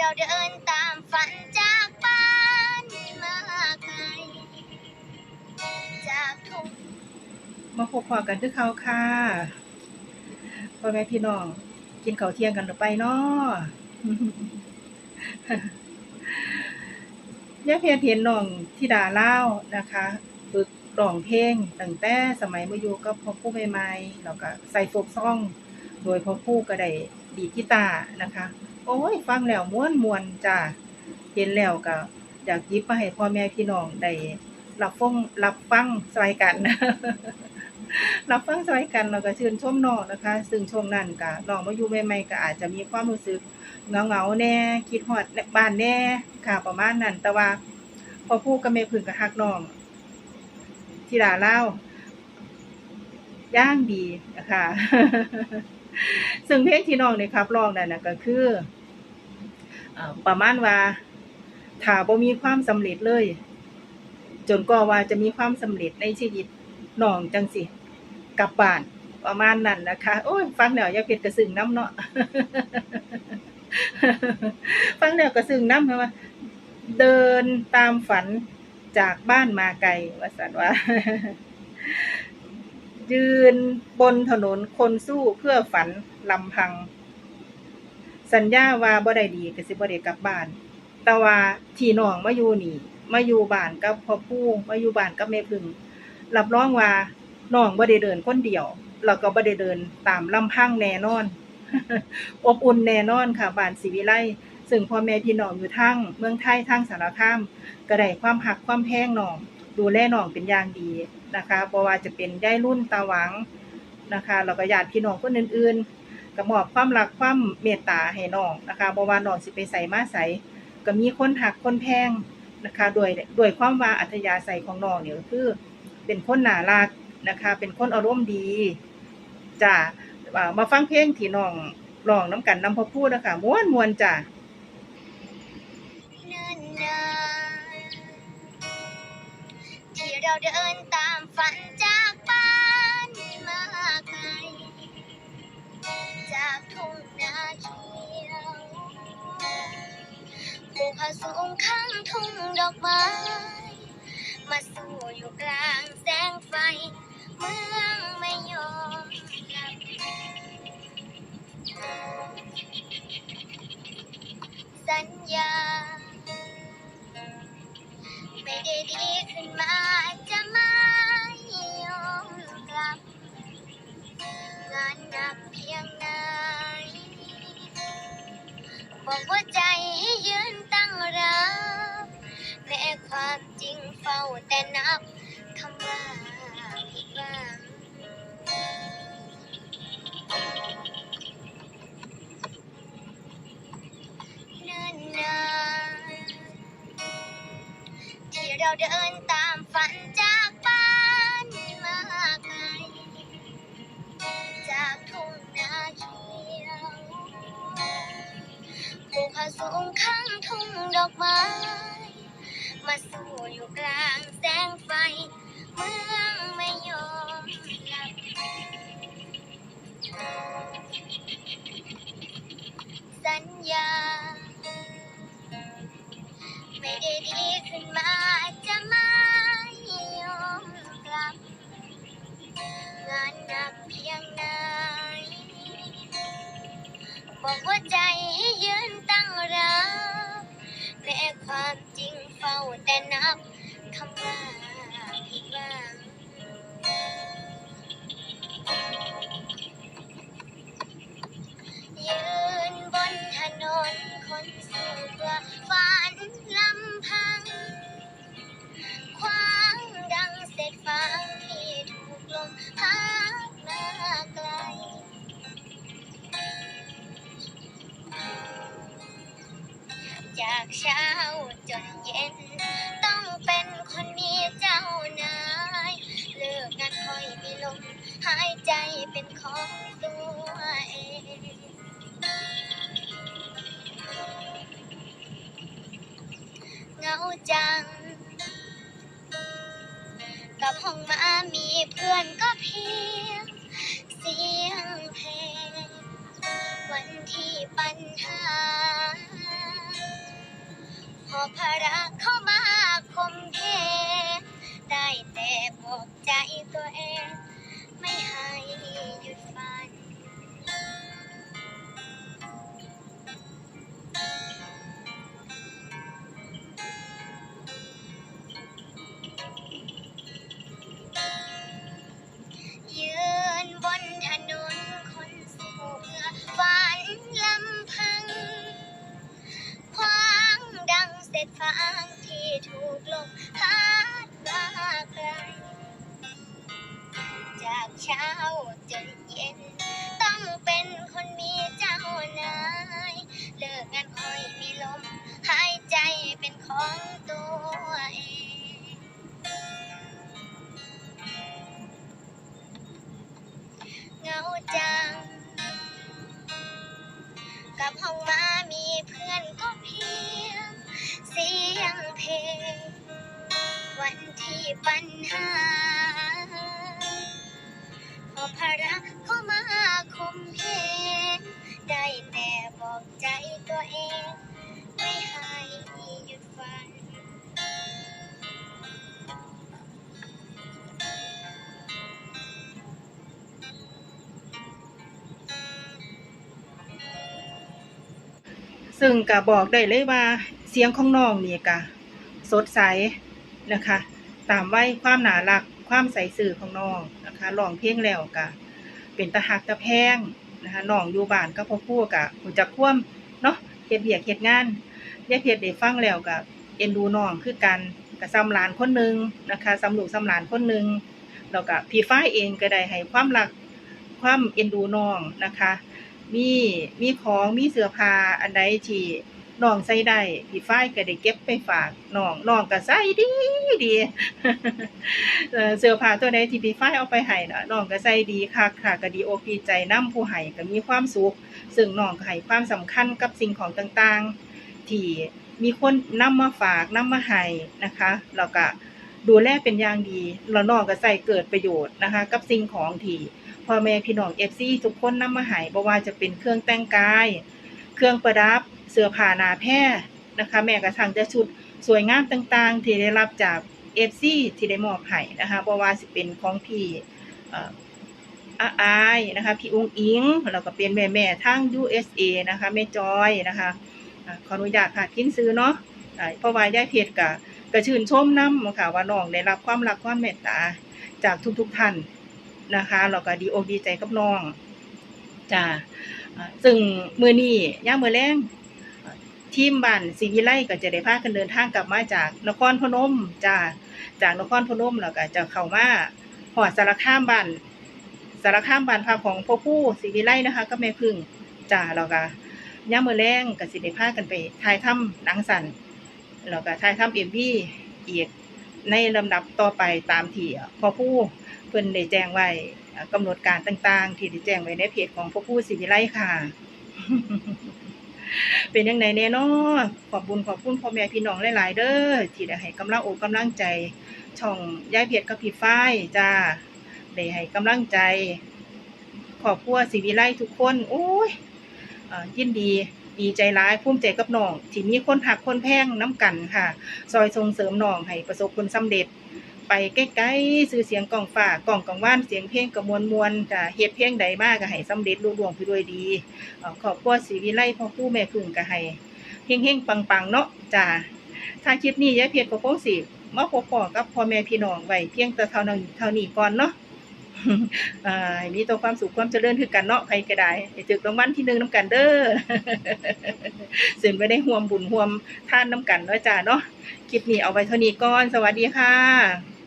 เราเดินตามฝันจากบ้านมาไกลจากทุ่งมาพบพอกันคือเขาค่ะพ่อแม่พี่น้อง กินข้าวเที่ยงกันหรือไปเนาะย่าเพจเห็นน้องธิดาเล่านะคะฝึกร้องเพลงตั้งแต่สมัยมาอยู่กับพ่อผู้ใหม่ๆแล้วก็ใส่โฟกซ่อง โดยพ่อผู้ก็ได้ดีกีตาร์นะคะ โอ้ยฟังแล้วม่วนมวนจ้าเห็นแล้วก็อยากยิบมาให้พ่อแม่พี่น้องได้รับฟังรับฟังสายกันรับฟังสายกันแล้วก็ชื่นชมน้องนะคะ ซึ่งช่วงนั้นก็น้องมาอยู่ใหม่ๆก็อาจจะมีความรู้สึกเหงาแน่คิดฮอดบ้านแน่ค่ะประมาณนั้น แต่ว่าพอพูดกับแม่พึ่งก็ฮักน้องธิดาเล่าย่างดีนะคะซึ่งเพลงที่น้องได้ขับร้องนั่นนะก็คือ ประมาณว่าถ้าบ่มีความสำเร็จเลย จนกว่าว่าจะมีความสำเร็จในชีวิตน้องจังสิกลับบ้านประมาณนั้นนะคะ โอ้ยฟังแล้วอย่าเผ็ดกระสึงน้ำเนาะฟังแล้วกระสึงน้ำเพราะว่าเดินตามฝันจากบ้านมาไกลว่าสันว่า ยืนบนถนนคนสู้เพื่อฝันลำพัง สัญญาว่าบ่ได้ดีก็สิบ่ได้กลับบ้าน แต่ว่าที่น้องมาอยู่นี่ มาอยู่บ้านกับพ่อปู่มาอยู่บ้านกับแม่พึ่งรับรองว่าน้องบ่ได้เดินคนเดียวแล้วก็บ่ได้เดินตามลำพังแน่นอน อบอุ่นแน่นอนค่ะบ้านศรีวิไลซึ่งพ่อแม่พี่น้องอยู่ทั้งเมืองไทยทั้งสารคามก็ได้ความหักความแพงน้อง ดูแลน้องเป็นอย่างดีนะคะบ่ว่าจะเป็นยายรุ่นตาหวังนะคะแล้วก็ญาติพี่น้องคนอื่นๆ ก็มอบความรักความเมตตาให้น้องนะคะบ่ว่าน้องสิไปใส่มาใส่ก็มีคนหักคนแพงนะคะโดยโดยความว่าอัธยาศัยของน้องเนี่ยคือ เป็นคนน่ารักนะคะ เป็นคนอารมณ์ดีจ้ะอ่ามาฟังเพลงที่น้องร้องน้ำกันน้ำพ่อพูดนะคะม่วนมวนๆจ้ะเนิ่นนานที่เราเดินตามฝันจ ทุ่งนาเขียวภูเขาสูงข้างทุ่งดอกไม้ มาสู่อยู่กลางแสงไฟ เมืองไม่ยอมหลับสัญญา ไม่ได้ดีขึ้นมา บอกว่าใจให้ยืนตั้งรับ แม้ความจริงเฝ้าแต่นับคำว่าผิดหวังเนิ่นนานที่เราเดินตามฝันจ สูงข้างทุ่งดอกไม้ มาสู่อยู่กลางแสงไฟ เมืองไม่ยอมหลับสัญญา ไม่ได้ดีขึ้นมาจะไม่ยอมกลับ งานหนักเพียงไหนบอกว่าใจ เฝ้าแต่นับคำว่าผิดหวังยืนบนถนนคนสูบเบื่อฝัน ใจเป็นของตัวเองเหงาจังกับห้องมามีเพื่อนก็เพียง เสียงเพลง วันที่ปัญหาอบภาระเข้ามาคมเพได้แต่บอกใจ ดังเศษฟางที่ถูกลมพัดมาไกลจากเช้าจนเย็น ต้องเป็นคนมีเจ้านาย เลิกงานคอยมีลม หายใจเป็นของตัวเอง ซึ่งก็บอกได้เลยว่าเสียงของน้องนี่ก็สดใสนะคะ ตามไวัยความหนารักความใสสื่อของน้องนะคะร้องเพลงแล้วก็เป็นตะหักตะแพงนะคะน้องอยู่บ้านก็พอพูดกะหูจักคว่ำเนาะเฮ็ดเบียกเฮ็ดงานยายเพชรได้ฟังแล้วก็เอ็นดูน้องคือกันกับซ้ำหลานคนหนึงนะคะซ้ำลูกซ้ำหลานคนหนึงแล้วก็พี่ฟ้ายเองก็ได้ให้ความรักความเอ็นดูน้องนะคะ มีมีของมีเสื้อผ้าอันใดที่น้องใส่ได้พี่ฝ้ายก็ได้เก็บไปฝากน้องน้องก็ใส่ดีดีเสื้อผ้าตัวใดที่พี่ฝ้ายเอาไปให้น่ะน้องก็ใส่ดีคักค่ะก็ดีอกดีใจนํผู้ให้ก็มีความสุขซึ่งน้องให้ความสำคัญกับสิ่งของต่างๆ ที่มีคนนำมาฝากนำมาให้นะคะแล้วก็ดูแลเป็นอย่างดีแล้วน้องก็ใส่เกิดประโยชน์นะคะ กับสิ่งของที่ พ่อแม่พี่น้อง FC ทุกคนนำมาให้บ่ว่าจะเป็นเครื่องแต่งกาย เครื่องประดับ เสื้อผ้าหนาแพร่นะคะ แม่กระทั่งจะชุดสวยงามต่างๆ ที่ได้รับจาก FC ที่ได้มอบให้นะคะบ่ว่าสิเป็นของพี่อออาอายนะคะพี่อุ้งอิงแล้วก็เป็นแม่ๆทาง USA นะคะแม่จอยนะคะขออนุญาตค่ะทิ้นซื้อเนาะเพราะว่ายายเพชรก็ก็ชื่นชมน้ำค่ะว่าน้องได้รับความรักความเมตตาจากทุกๆท่าน นะคะแล้วก็ดีอกดีใจกับน้องจ้าซึ่งมือนี้ย่ามมือแรงทีมบ้านศรีวิไลก็จะได้พากันเดินทางกลับมาจากนครพนมจ้าจากนครพนมแล้วก็จะเข้ามาหอดสารคามบ้านสารคามบ้านพักของพ่อผู้ศรีวิไลนะคะ ก็แม่พึ่งจ้าแล้วก็ย่ามมือแรงก็สิได้พากันไปถ่ายทำหนังสันแล้วก็ถ่ายทำเอ็มวีอีกในลำดับต่อไปตามที่พ่อผู้ เพิ่นได้แจ้งไว้อ่ากำหนดการต่าง ๆ ที่ได้แจ้งไว้ในเพจของพ่อผู้ศิวิไลค่ะ เป็นยังไงแน่เนาะขอบบุญขอบคุณพ่อแม่พี่น้องหลาย ๆ เด้อที่ได้ให้กำลังอกกำลังใจ ช่องยายเพชรกับพี่ฝ้ายจ้าได้ให้กำลังใจ ขอบครัวศิวิไลทุกคนโอ้ยอยินดีดีใจร้ายภูมิใจกับน้องที่มีคนหักคนแพงน้ำกันค่ะ ซอยส่งเสริมน้องให้ประสบผลสำเร็จ ไปใกล้ๆซื้อเสียงกล่องฝากกล่องกังว่านเสียงเพลงกระมวลมวลจะเฮ็ดเพลงใดมากก็ให้สำเร็จรุ่งรืองไปด้วยดีเอ่อขอบคุณศรีวิไลพ่อผู้แม่พึ่งก็ให้เฮงๆปังๆเนาะจ้าถ้าคลิปนี้ยายเพชรก็คงสิมาพบปอกับพ่อแม่พี่น้องไว้เพียงแต่เท่านั้นเท่านี้ก่อนเนาะอ่ามีตัวความสุขความเจริญคือกันเนาะใครก็ได้ให้ถึกรางวัลที่หนึ่งน้ำกันเด้อสินไปได้ห่วมบุญห่วมท่านน้ำกันเนาะจ้าเนาะคลิปนี้เอาไว้เท่านี้ก่อน สวัสดีค่ะ